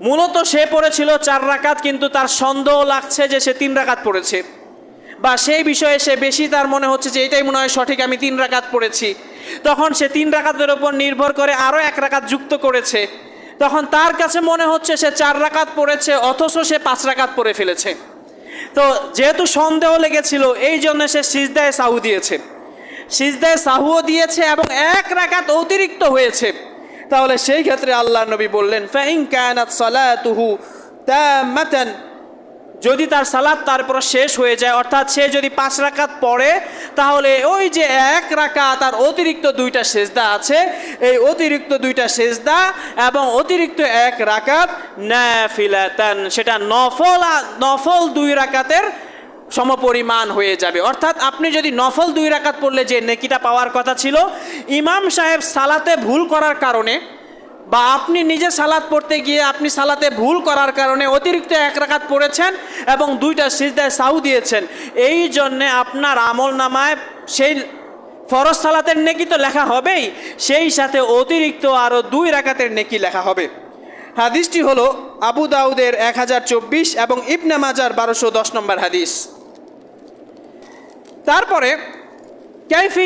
মূলত সে পড়েছিল চার রাকাত, কিন্তু তার সন্দেহ লাগছে যে সে তিন রাকাত পড়েছে। বা সেই বিষয়ে সে বেশি তার মনে হচ্ছে যে এটাই মনে হয় সঠিক, আমি তিন রাকাত পড়েছি। তখন সে তিন রাকাতের ওপর নির্ভর করে আরও এক রাকাত যুক্ত করেছে। তখন তার কাছে মনে হচ্ছে সে চার রাকাত পড়েছে, অথচ সে পাঁচ রাকাত পড়ে ফেলেছে। তো যেহেতু সন্দেহ লেগেছিল, এই জন্য সে সিজদায় সাহু দিয়েছে। সিজদায় সাহুও দিয়েছে এবং এক রাকাত অতিরিক্ত হয়েছে। তাহলে সেই ক্ষেত্রে আল্লাহ নবী বললেন, ফাইন কায়নাত সালাতুহু তামাতান। যদি তার সালাদ তারপর শেষ হয়ে যায়, অর্থাৎ সে যদি পাঁচ রাকাত পড়ে, তাহলে ওই যে এক রাকাত তার অতিরিক্ত দুইটা সেজদা আছে, এই অতিরিক্ত দুইটা সেজদা এবং অতিরিক্ত এক রাকাত নাফিলাতান। সেটা নফল নফল দুই রাকাতের সমপরিমাণ হয়ে যাবে। অর্থাৎ আপনি যদি নফল দুই রাকাত পড়লে যে নেকিটা পাওয়ার কথা ছিল, ইমাম সাহেব সালাতে ভুল করার কারণে বা আপনি নিজে সালাদ পড়তে গিয়ে আপনি সালাতে ভুল করার কারণে অতিরিক্ত এক রাকাত পড়েছেন এবং দুইটা সিজদায় সাউ দিয়েছেন, এই জন্যে আপনার আমল নামায় সেই ফরজ সালাতের নেকি তো লেখা হবেই, সেই সাথে অতিরিক্ত আরও দুই রাকাতের নেকি লেখা হবে। হাদিসটি হলো আবু দাউদের এক হাজার চব্বিশ এবং ইবনে মাজার বারোশো দশ নম্বর হাদিস। তারপরে ক্যাফি